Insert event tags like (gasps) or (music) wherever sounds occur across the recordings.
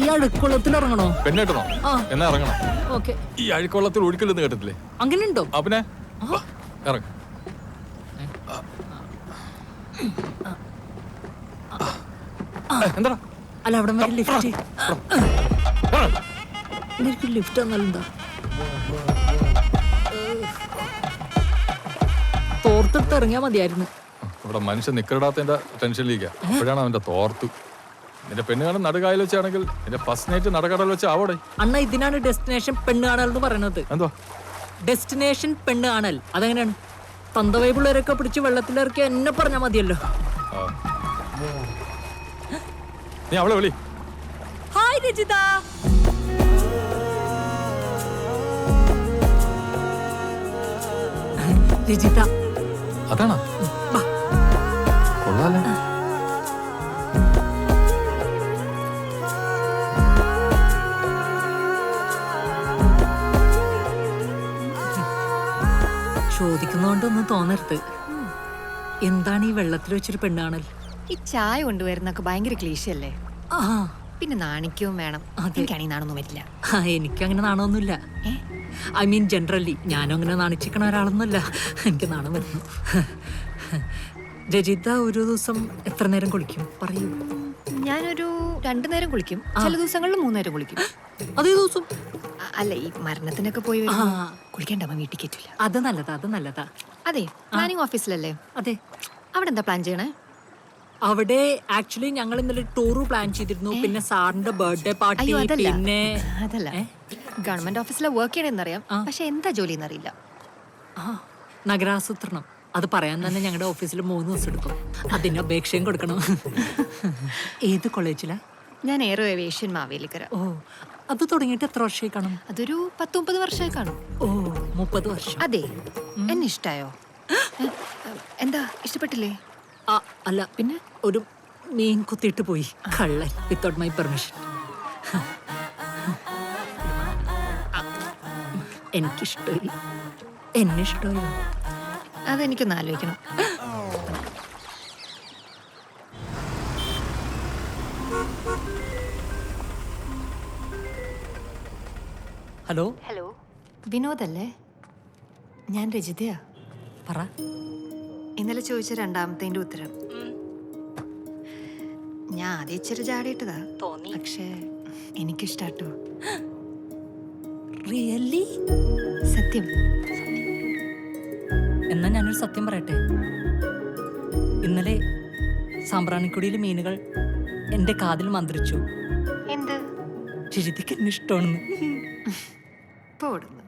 ഈ അഴുക്കുള്ളത്തിൽ ഇറങ്ങണോ? പെണ്ണേട്ടണോ ആ. എന്നാ ഇറങ്ങണം? ഓക്കെ. ഈ അഴുക്കുള്ളത്തിൽ ഒഴുക്കില്ലെന്ന് കേട്ടിട്ടില്ലേ? അങ്ങനെ ഉണ്ടോ അപ്പനെ ഇറങ്ങ്. എന്താ അല്ല അവിടെ വരെ ലിഫ്റ്റ് എനിക്ക് ലിഫ്റ്റ് തോർത്തെടുത്ത് ഇറങ്ങിയാ മതിയായിരുന്നു. ഇവിടെ മനുഷ്യൻ നിക്കറിടാത്തതിന്റെ ടെൻഷനിലേക്കാ അപ്പോഴാണ് അവന്റെ തോർത്ത്. നിന്റെ പെണ്ണുകാണൽ നടുകായൽ വെച്ചാണെങ്കിൽ നിന്റെ ഫസ്റ്റ് നൈറ്റ് നടകടൽ വെച്ച് ആവോടെ. അണ്ണ ഇതിനാണ് ഡെസ്റ്റിനേഷൻ പെണ്ണുകാണൽ എന്ന് പറയുന്നത് എന്തോ ഡെസ്റ്റിനേഷൻ പെണ്ണുകാണൽ അതെങ്ങനെയാണ്? തന്തവൈ പിള്ളേരൊക്കെ പിടിച്ച് വെള്ളത്തിലിറക്കി എന്നെ പറഞ്ഞാൽ മതിയല്ലോ. നീ അവളെ വിളി. ഹായ് രജിത. രജിത. അതാണോ? ചോദിക്കുന്നോണ്ടൊന്നും തോന്നരുത്. എന്താണ് ഈ വെള്ളത്തിൽ വെച്ചൊരു പെണ്ണാണൽ? ഈ ചായ കൊണ്ടുവരുന്നൊക്കെ ഭയങ്കര ക്ലീശല്ലേ ആ. പിന്നെ നാണിക്കവും വേണം. എനിക്കാണെങ്കിൽ നാണൊന്നും വരില്ല. ആ, എനിക്കങ്ങനെ നാണമൊന്നുമില്ല. ഐ മീൻ ജനറലി ഞാനും അങ്ങനെ നാണിച്ചിക്കണ ഒരാളൊന്നുമല്ല. എനിക്ക് നാണം വരുന്നു. രജിത ഒരു ദിവസം എത്ര നേരം കുളിക്കും? പറയൂ. ഞാനൊരു രണ്ടു നേരം കുളിക്കും. ചില ദിവസങ്ങളിൽ മൂന്നേരം കുളിക്കും. അതേ ദിവസം? അല്ല ഈ മരണത്തിനൊക്കെ പോയി വരുമ്പോ കുളിക്കേണ്ട അമ്മ വീട്ടിൽ കയറ്റില്ല അത് നല്ലതാ അത് നല്ലതാ. അതെ പ്ലാനിങ് ഓഫീസിലല്ലേ അതെ. അവിടെ എന്താ പ്ലാൻ ചെയ്യണേ? അവിടെ ആക്ച്വലി ഞങ്ങൾ ഇന്നലെ ടൂർ പ്ലാൻ ചെയ്തിരുന്നു. പിന്നെ സാറിന്റെ ബർത്ത്ഡേ പാർട്ടി അയ്യോ അതല്ല. പിന്നെ അതല്ല. ഗവൺമെന്റ് ഓഫീസിലെ വർക്ക് ചെയ്യണമെന്നറിയാം പക്ഷെ എന്താ ജോലി എന്നറിയില്ല. ആ, നഗരാസൂത്രണം. അത് പറയാൻ തന്നെ ഞങ്ങളുടെ ഓഫീസിൽ മൂന്ന് ദിവസം എടുക്കും. അതിന് അപേക്ഷയും കൊടുക്കണം. (laughs) ഏത് കോളേജിലാ ഞാൻ എയറോ ഏവിയേഷൻ മാവേലിക്കര. ഓ അത് തുടങ്ങിയിട്ട് എത്ര വർഷമായി കാണും അതൊരു പത്ത് മുപ്പത് വർഷമായി കാണും ഓ മുപ്പത് വർഷം. അതെ. എന്നെ ഇഷ്ടായോ? (gasps) എന്താ ഇഷ്ടപ്പെട്ടില്ലേ? ആ അല്ല പിന്നെ ഒരു മീൻ കുത്തിയിട്ട് പോയി. കള്ളൻ വിത്തൗട്ട് മൈ പെർമിഷൻ എനിക്കിഷ്ടമില്ല. എന്നെ ഇഷ്ടമില്ല. അതെനിക്കൊന്ന് ആലോചിക്കണം. (gasps) ഹലോ? ഹലോ. വിനോദല്ലേ? ഞാൻ രജിതയാ. പറ. ഇന്നലെ ചോദിച്ച രണ്ടാമത്തേന്റെ ഉത്തരം. ഞാൻ ആദ്യം ഇച്ചിരി ചാടിയിട്ടതാ. തോന്നി. പക്ഷേ എനിക്കിഷ്ടാട്ടോ. റിയലി? സത്യം. എന്നാ ഞാനൊരു സത്യം പറയട്ടെ? ഇന്നലെ സാമ്പ്രാണിക്കുടിയിലെ മീനുകൾ എന്റെ കാതിൽ മന്ത്രിച്ചു. എന്ത്? ചിരിതിക്ക് എന്നെ ഇഷ്ടമാണെന്ന്. പോടുന്നു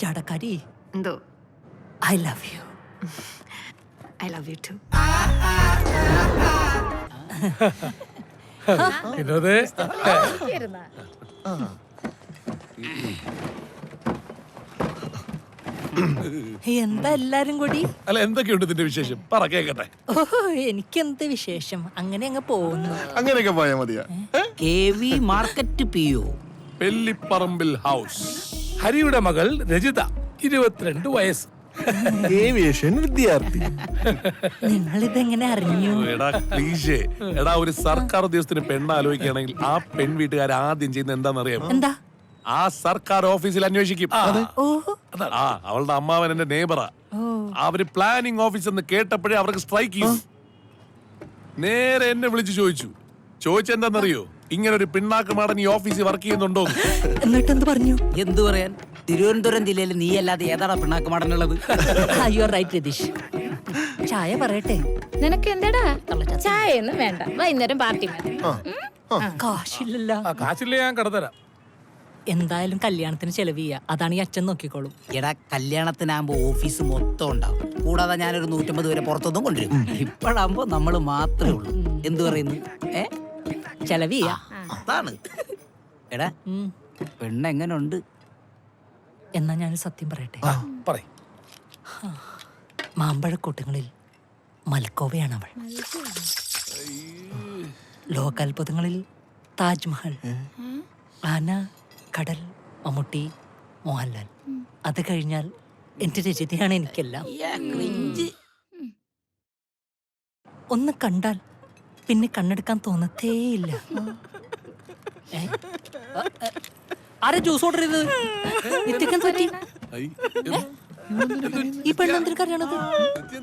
ചാടക്കാരി എന്തോ? I love you I love you too വിനോദേ. എന്താ എല്ലാരും കൂടി? അല്ല എന്തൊക്കെയുണ്ട് ഇതിന്റെ വിശേഷം? പറ കേക്കട്ടെ. ഓഹോ എനിക്കെന്ത് വിശേഷം? അങ്ങനെ അങ്ങ് പോകുന്നു. അങ്ങനെയൊക്കെ പോയാ മതിയാ. K V market P Pellipparambil house ഹരിയുടെ മകൾ രജിത ഇരുപത്തിരണ്ട് വയസ്സ്. ഏവിയേഷൻ വിദ്യാർത്ഥി. നിങ്ങൾ ഇതെങ്ങനെ അറിഞ്ഞു? എടാ ക്ലീശേ. എടാ ഒരു സർക്കാർ ഉദ്യോഗസ്ഥന് പെണ്ണ് ആലോചിക്കുകയാണെങ്കിൽ ആ പെൺ വീട്ടുകാർ ആദ്യം ചെയ്യുന്ന എന്താണെന്നറിയാം എന്താ? ആ സർക്കാർ ഓഫീസിൽ അന്വേഷിക്കും. ഓഹോ. ആ അവളുടെ അമ്മാവൻ എന്റെ നെയ്ബറാ അവർ പ്ലാനിംഗ് ഓഫീസ് എന്ന് കേട്ടപ്പോഴേ അവർക്ക് സ്ട്രൈക്ക് ചെയ്യും നേരെ എന്നെ വിളിച്ചു ചോദിച്ചു. ചോദിച്ചെന്താന്നറിയോ? ഇങ്ങനെ ഒരു പിണ്ണാക്ക് മാടൻ ഈ ഓഫീസിൽ വർക്ക് ചെയ്യുന്നുണ്ടോ? എന്നിട്ട് എന്ത് പറഞ്ഞു? എന്തു പറയാൻ? തിരുവനന്തപുരം ജില്ലയിൽ നീ അല്ലാതെ ഏതാണ് പിണ്ണാക്ക് മടനുള്ളത് യു (laughs) റൈറ്റ് രതീഷ്. ചായ പറയട്ടെ? നിനക്ക് എന്താടാ? ചായ ഒന്നും വേണ്ട. വൈകുന്നേരം പാർട്ടി മതി. കാശില്ലല്ലോ. ആ കാശില്ലേ ഞാൻ കടത്തരാം. എന്തായാലും കല്യാണത്തിന് ചെലവ് ചെയ്യാ. അതാണ് ഈ അച്ഛൻ നോക്കിക്കോളും. എടാ കല്യാണത്തിനാകുമ്പോ ഓഫീസ് മൊത്തം ഉണ്ടാവും. കൂടാതെ ഞാനൊരു നൂറ്റമ്പത് വരെ പുറത്തൊന്നും കൊണ്ടുവരും. ഇപ്പോഴാകുമ്പോ നമ്മൾ മാത്രമേ ഉള്ളൂ. എന്തു പറയുന്നു? ഏ? ചെലവ് അതാണ്. എടാ. പെണ്ണ് എങ്ങനുണ്ട് എന്നാ ഞാൻ സത്യം പറയട്ടെ? പറയ്. മാമ്പഴക്കൂട്ടങ്ങളിൽ മൽക്കോവയാണ് അവൾ. ലോകാത്ഭുതങ്ങളിൽ താജ്മഹൽ. ആന കടൽ മമ്മൂട്ടി മോഹൻലാൽ. അത് കഴിഞ്ഞാൽ എന്റെ രചിതയാണ് എനിക്കെല്ലാം. ഒന്ന് കണ്ടാൽ പിന്നെ കണ്ണെടുക്കാൻ തോന്നത്തേയില്ല. ആരാ ജ്യൂസ് ഓർഡർ ചെയ്തത്? നിത്യക്ക് എന്ത് പറ്റി? ഈ പെണ്ണ് പെണ്ണെന്തിനു കരയണത്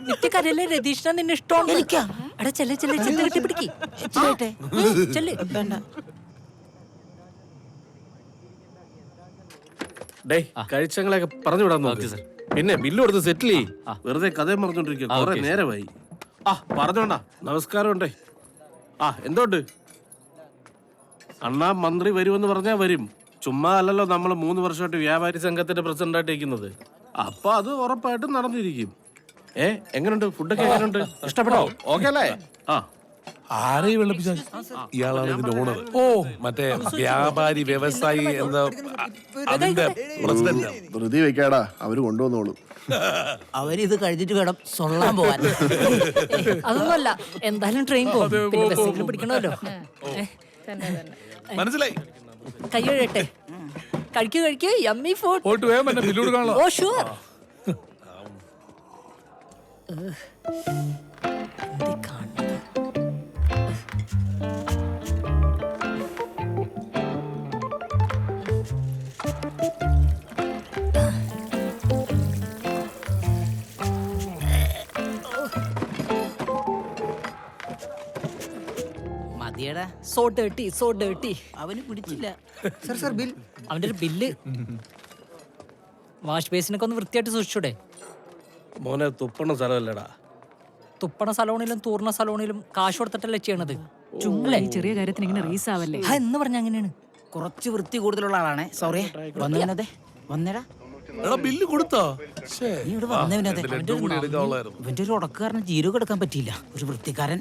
നിത്യക്കാരല്ലേ രതീഷിനാ നിന്നെ ഇഷ്ടമാണ് എടാ ചെല്ലേ ചെല്ലേ ചെന്ന് കെട്ടി പിടിക്ക്. ചെല്ലേ. ഡേ കഴിച്ചങ്ങളെയൊക്കെ പറഞ്ഞു വിടാൻ നോക്ക്. പിന്നെ ബില്ല് കൊടുത്ത് സെറ്റിൽ ചെയ്യ്. വെറുതെ കഥയും പറഞ്ഞോണ്ടിരിക്കുക കുറെ നേരമായി. ആ. പറഞ്ഞോണ്ടാ. നമസ്കാരം ഉണ്ടേ ആ എന്തോണ്ട്? അണ്ണാ മന്ത്രി വരുമെന്ന് പറഞ്ഞാ വരും. ചുമ്മാ അല്ലല്ലോ നമ്മൾ മൂന്ന് വർഷമായിട്ട് വ്യാപാരി സംഘത്തിന്റെ പ്രസിഡന്റ് ആയിട്ട് ഇരിക്കുന്നത് അപ്പൊ അത് ഉറപ്പായിട്ടും നടന്നിരിക്കും. ഏ എങ്ങനെയുണ്ട് ഫുഡൊക്കെ എങ്ങനെയുണ്ട് ഇഷ്ടപ്പെട്ടോ? ഓക്കെ അല്ലേ ആ. ആരെയും വെള്ളപ്പിച്ച ഇയാളാണ് ഇതിന്റെ ഓണർ ഓ മറ്റേ വ്യാപാരി വ്യവസായി എന്ന അതിന്റെ പ്രസിഡന്റ്. ധൃതി വെക്കാടാ അവർ കൊണ്ടുവന്നോളും. അവരിത് കഴിഞ്ഞിട്ട് വേണം സൊള്ളാൻ പോവാൻ. അതൊന്നുമല്ല എന്തായാലും ട്രെയിൻ പോകും പിന്നെ ബസ്സിൽ പിടിക്കണമല്ലോ. ഏ, മനസ്സിലായി? കൈ കഴുകട്ടെ. കഴിക്കൂ കഴിക്കൂ. യമ്മി ഫുഡ് പോയിട്ട് വേഗം എന്നെ ബില്ല് കൊടുക്കാനുള്ള. ഓ ഷുവർ മതിയടാ സോ ഡേർട്ടി സോ ഡേർട്ടി അവന് പിടിച്ചില്ല. അവന്റെ ഒരു ബില്ല് വാഷ് ബേസിനൊക്കെ ഒന്ന് വൃത്തിയായിട്ട് സൂക്ഷിച്ചൂടെ? മോനെ തുപ്പണ സ്ഥലമല്ലടാ. തുപ്പണ സലോണിലും തൂർണ സലോണിലും കാശ് കൊടുത്തിട്ടല്ലേ ചെയ്യണത്? ചുമ്മാ ചെറിയ കാര്യത്തിന് ഇങ്ങനെ റീസ് ആവല്ലേ? ആ എന്ന് പറഞ്ഞ അങ്ങനെയാണ്. കുറച്ച് വൃത്തി കൂടുതലുള്ള ആളാണേ. സോറി വന്നവനതെ വന്നേടാ. എടാ ബില്ല് കൊടുത്തോ? ശ്ശേ. നീ ഇവിടെ ഇവന്റെ ഒരു ഉടക്കുകാരന് ജീരകം എടുക്കാൻ പറ്റിയില്ല. ഒരു വൃത്തിക്കാരൻ.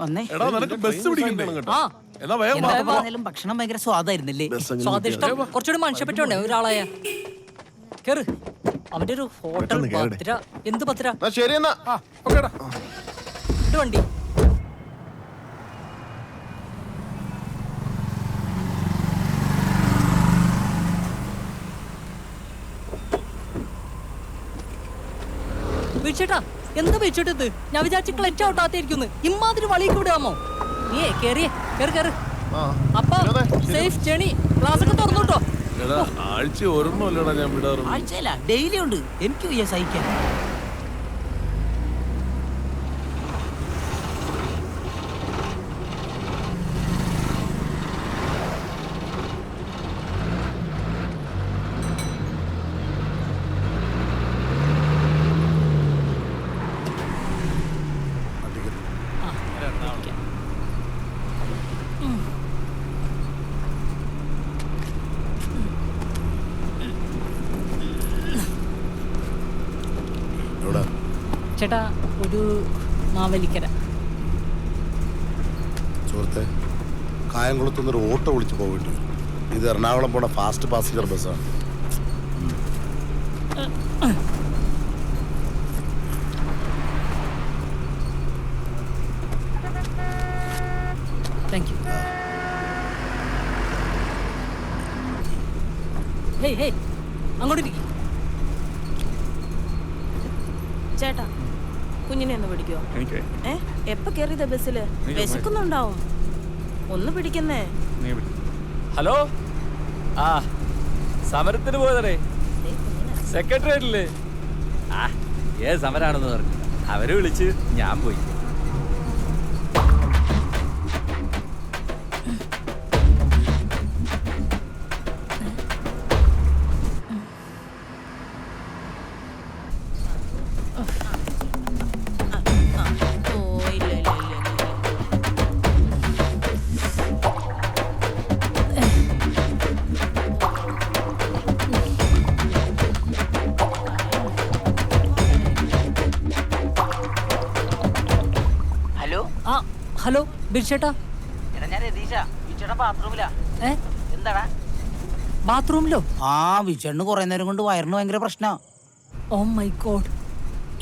വന്നേ. എടാ നിനക്ക് ബസ് കേട്ടോ ആ. എന്നാ വേഗം വാ. എന്താ പറഞ്ഞാലും ഭക്ഷണം ഭയങ്കര സ്വാദായിരുന്നില്ലേ? സ്വാദിഷ്ടം. കുറച്ചുകൂടി മനുഷ്യപ്പറ്റുണ്ടേ ഒരാളായ? കേറ്. അവന്റെ ഒരു ഹോട്ടൽ പെട്ടെന്ന്. പത്തിര. എന്ത് പത്തിര? എന്നാ ശരി എന്നാ. ആ ഓക്കേടാ വണ്ടി. വീഴ്ചേട്ടാ എന്താ വെച്ചിട്ടത്? ഞാൻ വിചാരിച്ച ക്ലച്ച് ഔട്ടാത്തിരിക്കുന്നു ഇമ്മാതിരി വളിക്ക് വിടാമോ നീ കേറിയേ കേറി കേറി. ആ അപ്പ സേഫ് ജേണി ക്ലാസ് ഒക്കെ തുറന്നു കേട്ടോ എടാ ആഴ്ച ഓർമ്മ ഞാൻ വിടാറുണ്ട് ആഴ്ചയല്ല ഡെയിലി ഉണ്ട്. എനിക്ക് വയ്യ സഹിക്കാൻ. ചേട്ടാ ഒരു മാവലിക്കര സുഹൃത്തെ കായംകുളത്തുനിന്ന് ഒരു ഓട്ടോ വിളിച്ച് പോയിട്ട് ഇത് എറണാകുളം പോണ ഫാസ്റ്റ് പാസഞ്ചർ ബസ്സാണ് താങ്ക് യു ഹേയ് ഹേയ് അങ്ങോട്ട് ചേട്ടാ കുഞ്ഞിനെ ഒന്ന് പിടിക്കോ ഏ? എപ്പ കേറിയതാ ബസ്സിൽ? വിശക്കുന്നുണ്ടാവും. ഒന്ന് പിടിക്കുന്നേ. ഹലോ? ആ സമരത്തിന് പോയതടേ സെക്രട്ടേറിയറ്റിൽ. ആ ഏത് സമരാണെന്ന് പറഞ്ഞു അവർ വിളിച്ച് ഞാൻ പോയി. വിച്ചേട്ടൻ ബാത്റൂമിലാ. ആ വിച്ചേട്ടന് കുറെ നേരം കൊണ്ട് വയറിന് ഭയങ്കര പ്രശ്നാ. ഓ മൈ ഗോഡ്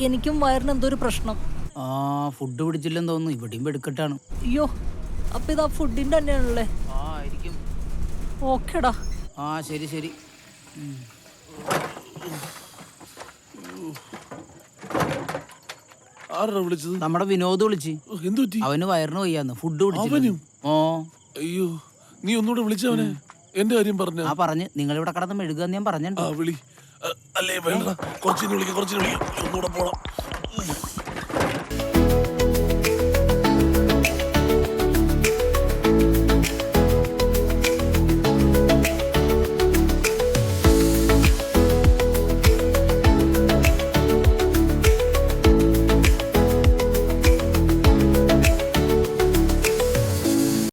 എനിക്കും വയറിന് എന്തോ ഒരു പ്രശ്നം. ആ ഫുഡ് പിടിച്ചില്ലെന്ന് തോന്നുന്നു. ഇവിടെയും വെടുക്കെട്ടാണ്. അയ്യോ അപ്പൊ ഇതാ ഫുഡിന്റെ തന്നെയാണല്ലേ? ഓക്കേടാ ആ ശരി ശരി. ആരാ വിളിച്ചത്? നമ്മുടെ വിനോദ് വിളിച്ച്. എന്തു പറ്റി? അവന് വയറിന് വയ്യാന്ന്. ഫുഡ് അവനും? ഓ. അയ്യോ നീ ഒന്നുകൂടെ വിളിച്ചവനെ എന്റെ കാര്യം പറഞ്ഞു. ആ പറഞ്ഞ്. നിങ്ങൾ ഇവിടെ കടന്ന് മെഴുകുക ഞാൻ പറഞ്ഞു വിളി. അല്ലേ വേണ്ട. കുറച്ചിന് വിളിക്കാം കുറച്ചിന് വിളിക്കാം. ഒന്നുകൂടെ പോണം.